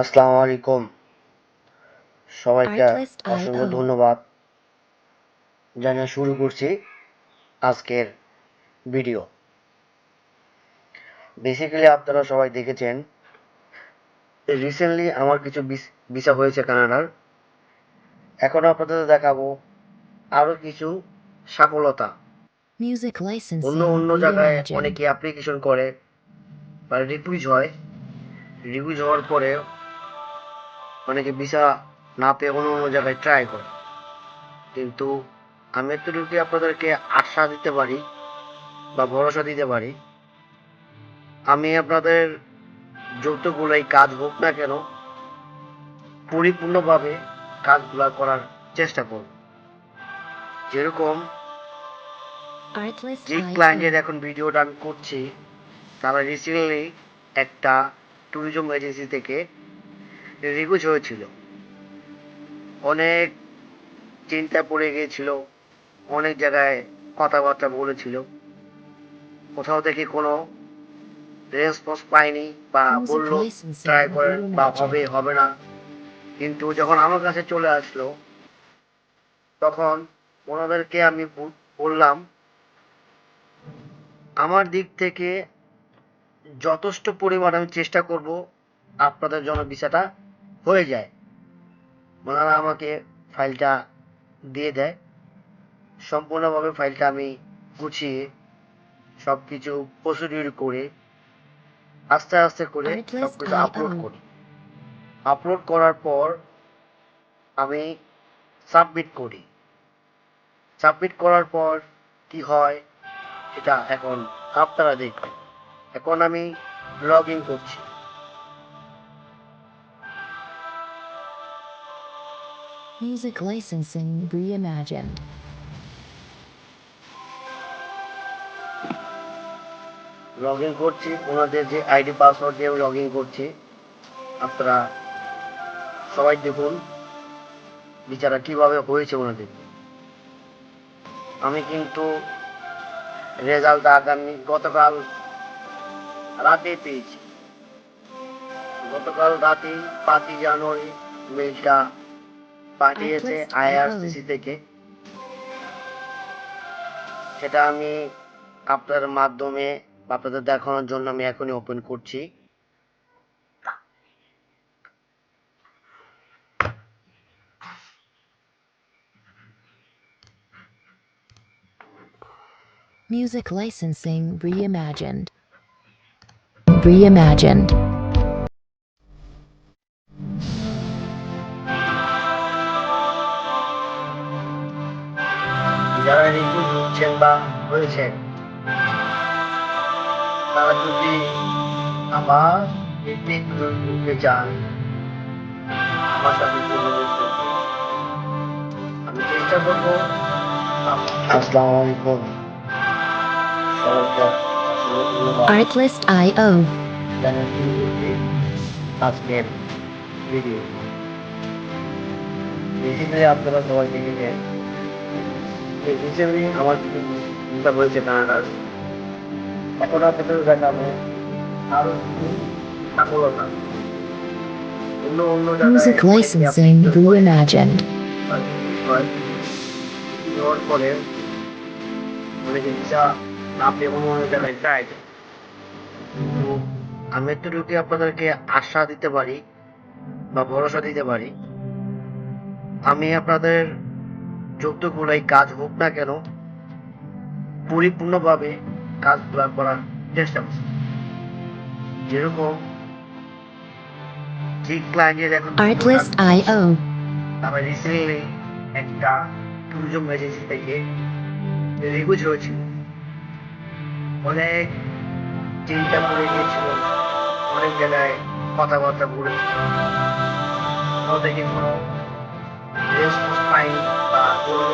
আসসালামু আলাইকুম। সবাইকে অসংখ্য ধন্যবাদ। জানিয়ে শুরু করছি আজকের ভিডিও। বেসিক্যালি আপনারা সবাই দেখেছেন রিসেন্টলি আমার কিছু ভিসা হয়েছে কানাডার। এখন আপনাদের দেখাবো আরও কিছু সফলতা। অন্য অন্য জায়গায় অনেকে অ্যাপ্লিকেশন করে বা রিফিউজ হয়। রিফিউজ হওয়ার পরে অনেকে ভিসা না পেয়ে অন্য অন্য জায়গায় ট্রাই করে। কিন্তু আমি এতটুকু আপনাদেরকে আশা দিতে পারি বা ভরসা দিতে পারি আমি আপনাদের যতগুলাই কাজ হোক না কেন পরিপূর্ণভাবে কাজগুলো করার চেষ্টা করব। যেরকম যে ক্লায়েন্টের এখন ভিডিওটা আমি করছি তারা রিসেন্টলি একটা ট্যুরিজম এজেন্সি থেকে রিকুজ হয়েছিল অনেক চিন্তা পড়ে গিয়েছিল অনেক জায়গায় কথাবার্তা বলেছিল। কোথাও থেকে কোনো রেসপন্স পাইনি বা বলল ট্রাই করে বা হবে হবে না। কিন্তু যখন আমার কাছে চলে আসলো তখন ওনাদেরকে আমি বললাম আমার দিক থেকে যথেষ্ট পরিমাণ আমি চেষ্টা করব আপনাদের জন্য ভিসাটা হয়ে যায়। ওনারা আমাকে ফাইলটা দিয়ে দেয়। সম্পূর্ণভাবে ফাইলটা আমি গুছিয়ে সব কিছু প্রসিডিউর করে আস্তে আস্তে করে Artlist সব কিছু আপলোড করি। আপলোড করার পর আমি সাবমিট করি। সাবমিট করার পর কি হয় সেটা এখন আপনারা দেখবেন। এখন আমি লগ ইন করছি। Music licensing reimagined. Log in করছি, ওনাদের যে আইডি পাসওয়ার্ড দিয়ে লগ ইন করছি। আপনারা সবাই দেখুন, বিচারা কীভাবে হয়েছে ওনাদের। আমি কিন্তু রেজাল্ট আগামী গতকাল রাতে পেয়েছি। গতকাল রাতে পাঁচই জানুয়ারি মেলটা পাঠিয়েছে আইআরসিসি থেকে সেটা আমি আপনার মাধ্যমে আপনাদের দেখানোর জন্য আমি এখনই ওপেন করছি Music licensing reimagined. Reimagined. যারা রিকুজ হচ্ছেন বা হয়েছেন তারা যদি আমার পিকনিক ঘুরতে চান আমার সাথে যোগাযোগ করুন। আমি চেষ্টা করব আসসালামু আলাইকুম সবাইকে অসংখ্য ধন্যবাদ। Artlist IO জানার শুরু করছি আজকের ভিডিও বেসিক্যালি আপনারা সবাই আমার চিন্তা হয়েছে কানাডার এখন আপনাদের দেখাবো আরও কিছু সফলতা অন্য অন্য Music licensing reimagined. হওয়ার পরে অনেকে ভিসা না পেয়ে অন্য অন্য জায়গায় যায়। তো আমি এতটুকু আপনাদেরকে আশা দিতে পারি বা ভরসা দিতে পারি আমি আপনাদের যতগুলাই কাজ হোক না কেন পরিপূর্ণভাবে কাজগুলো করার চেষ্টা করছি। যেরকম যে ক্লায়েন্টের এখন Artlist IO তারপরে রিসেন্টলি একটা ট্যুরিজম এজেন্সি থেকে রিকুজ হয়েছিল অনেক চিন্তা গিয়েছিল অনেক জায়গায় কথাবার্তা বলেছিল থেকে কোনো রেসপন্স পাইনি বা কোনো